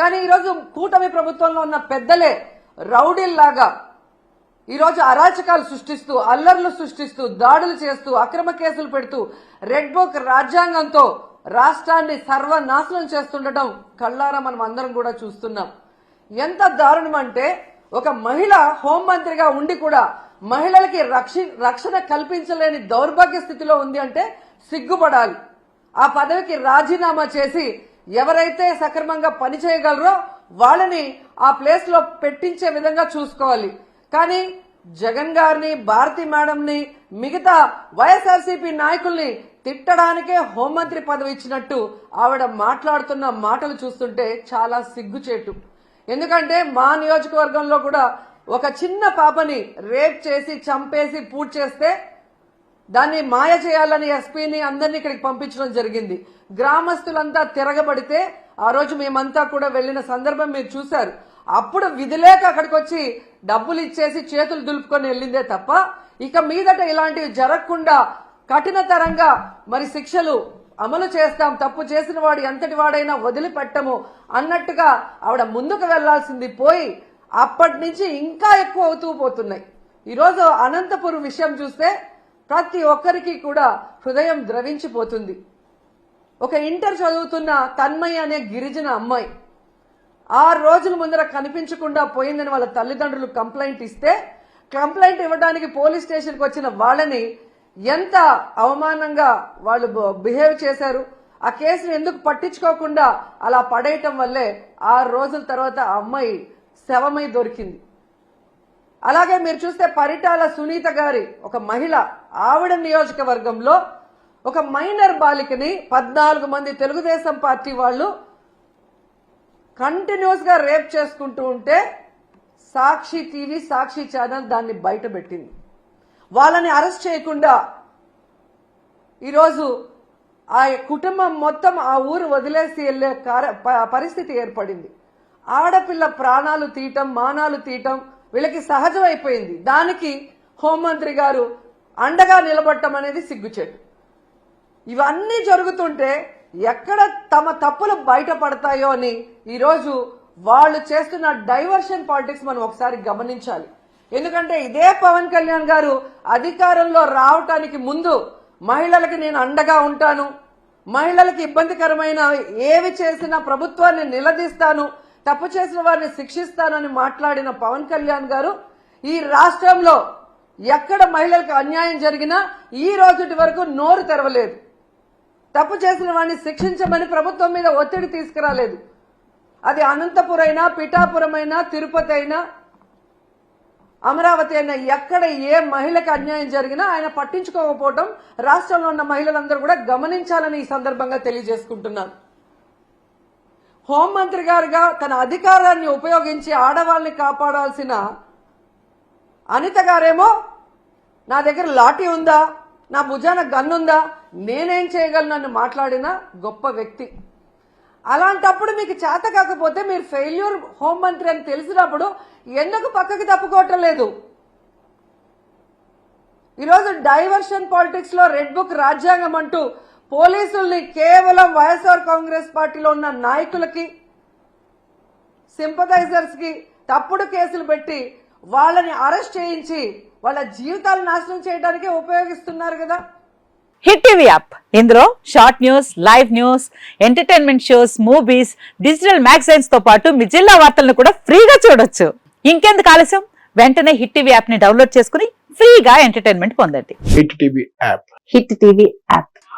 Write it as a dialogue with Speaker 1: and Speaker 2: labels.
Speaker 1: కానీ ఈరోజు కూటమి ప్రభుత్వంలో ఉన్న పెద్దలే రౌడీల్లాగా ఈరోజు అరాచకాలు సృష్టిస్తూ అల్లర్లు సృష్టిస్తూ దాడులు చేస్తూ అక్రమ కేసులు పెడుతూ రెడ్ బుక్ రాజ్యాంగంతో రాష్ట్రాన్ని సర్వనాశనం చేస్తుండటం కళ్ళారా మనం అందరం కూడా చూస్తున్నాం. ఎంత దారుణం అంటే ఒక మహిళ హోంమంత్రిగా ఉండి కూడా మహిళలకి రక్షి రక్షణ కల్పించలేని దౌర్భాగ్య స్థితిలో ఉంది అంటే సిగ్గుపడాలి. ఆ పదవికి రాజీనామా చేసి ఎవరైతే సక్రమంగా పనిచేయగలరో వాళ్ళని ఆ ప్లేస్లో పెట్టించే విధంగా చూసుకోవాలి. కానీ జగన్ గారిని భారతి మేడంని మిగతా వైఎస్ఆర్సీపీ నాయకుల్ని తిట్టడానికే హోంమంత్రి పదవి ఇచ్చినట్టు ఆవిడ మాట్లాడుతున్న మాటలు చూస్తుంటే చాలా సిగ్గుచేటు. ఎందుకంటే మా నియోజకవర్గంలో కూడా ఒక చిన్న పాపని రేప్ చేసి చంపేసి పూడ్ చేస్తే దాన్ని మాయ చేయాలని ఎస్పీని అందరినీ ఇక్కడికి పంపించడం జరిగింది. గ్రామస్తులంతా తిరగబడితే ఆ రోజు మేమంతా కూడా వెళ్ళిన సందర్భం మీరు చూశారు. అప్పుడు విధిలేక అక్కడికి వచ్చి డబ్బులు ఇచ్చేసి చేతులు దులుపుకొని వెళ్ళిందే తప్ప ఇక మీదట ఇలాంటివి జరగకుండా కఠినతరంగా మరి శిక్షలు అమలు చేస్తాం తప్పు చేసిన వాడు ఎంతటి వాడైనా వదిలిపెట్టము అన్నట్టుగా ఆవిడ ముందుకు వెళ్ళాల్సింది పోయి అప్పటి నుంచి ఇంకా ఎక్కువ అవుతూ పోతున్నాయి. ఈరోజు అనంతపురం విషయం చూస్తే ప్రతి ఒక్కరికి కూడా హృదయం ద్రవించిపోతుంది. ఒక ఇంటర్ చదువుతున్న తన్మయ్య అనే గిరిజన అమ్మాయి ఆరు రోజుల ముందర కనిపించకుండా పోయిందని వాళ్ళ తల్లిదండ్రులు కంప్లైంట్ ఇస్తే కంప్లైంట్ ఇవ్వడానికి పోలీస్ స్టేషన్కి వచ్చిన వాళ్ళని ఎంత అవమానంగా వాళ్ళు బిహేవ్ చేశారు ఆ కేసును ఎందుకు పట్టించుకోకుండా అలా పడేయటం వల్లే ఆరు రోజుల తర్వాత ఆ అమ్మాయి శవమై దొరికింది. అలాగే మీరు చూస్తే పరిటాల సునీత గారి ఒక మహిళ ఆవిడ నియోజకవర్గంలో ఒక మైనర్ బాలికని పద్నాలుగు మంది తెలుగుదేశం పార్టీ వాళ్ళు కంటిన్యూస్గా రేప్ చేసుకుంటూ ఉంటే సాక్షి టీవీ సాక్షి ఛానల్ దాన్ని బయట పెట్టింది. వాళ్ళని అరెస్ట్ చేయకుండా ఈరోజు ఆ కుటుంబం మొత్తం ఆ ఊరు వదిలేసి వెళ్ళే ప- పరిస్థితి ఏర్పడింది. ఆడపిల్ల ప్రాణాలు తీయటం మానాలు తీయటం వీళ్ళకి సహజం అయిపోయింది దానికి హోంమంత్రి గారు అండగా నిలబడటం అనేది సిగ్గుచేటు. ఇవన్నీ జరుగుతుంటే ఎక్కడ తమ తప్పులు బయటపడతాయో అని ఈరోజు వాళ్ళు చేస్తున్న డైవర్షన్ పాలిటిక్స్ మనం ఒకసారి గమనించాలి. ఎందుకంటే ఇదే పవన్ కళ్యాణ్ గారు అధికారంలో రావటానికి ముందు మహిళలకి నేను అండగా ఉంటాను. మహిళలకి ఇబ్బందికరమైన ఏవి చేసినా ప్రభుత్వాన్ని నిలదీస్తాను. తప్పు చేసిన వారిని శిక్షిస్తానని మాట్లాడిన పవన్ కళ్యాణ్ గారు ఈ రాష్ట్రంలో ఎక్కడ మహిళలకు అన్యాయం జరిగినా ఈ రోజుటి వరకు నోరు తెరవలేదు. తప్పు చేసిన వాడిని శిక్షించమని ప్రభుత్వం మీద ఒత్తిడి తీసుకురాలేదు. అది అనంతపురం అయినా పిఠాపురం అయినా తిరుపతి అయినా అమరావతి అయినా ఎక్కడ ఏ మహిళకు అన్యాయం జరిగినా ఆయన పట్టించుకోకపోవటం రాష్ట్రంలో ఉన్న మహిళలందరూ కూడా గమనించాలని ఈ సందర్భంగా తెలియజేసుకుంటున్నాను. హోంమంత్రి గారుగా తన అధికారాన్ని ఉపయోగించి ఆడవాళ్ళని కాపాడాల్సిన అనిత గారేమో నా దగ్గర లాఠీ ఉందా నా భుజాన గన్ ఉందా నేనేం చేయగలను నన్ను మాట్లాడిన గొప్ప వ్యక్తి. అలాంటప్పుడు మీకు చేత కాకపోతే మీరు ఫెయిల్యూర్ హోంమంత్రి అని తెలిసినప్పుడు ఎందుకు పక్కకి తప్పుకోవటం లేదు? ఈరోజు డైవర్షన్ పాలిటిక్స్లో రెడ్ బుక్ రాజ్యాంగం అంటూ పోలీసుల్ని కేవలం వైఎస్ఆర్ కాంగ్రెస్ పార్టీలో ఉన్న నాయకులకి సింపథైజర్స్కి తప్పుడు కేసులు పెట్టి వాళ్ళని అరెస్ట్ చేయించి వాళ్ళ జీవితాలు నాశనం చేయడానికే ఉపయోగిస్తున్నారు కదా.
Speaker 2: Hit TV app. ఇందులో short news live news entertainment shows movies digital మ్యాగజైన్స్తో పాటు మీ జిల్లా వార్తలను కూడా ఫ్రీగా చూడొచ్చు. ఇంకెందుకు ఆలస్యం? వెంటనే హిట్ టీవీ యాప్ని డౌన్లోడ్ చేసుకుని ఫ్రీగా ఎంటర్టైన్మెంట్ పొందండి.
Speaker 3: Hit TV app.
Speaker 2: Hit TV app.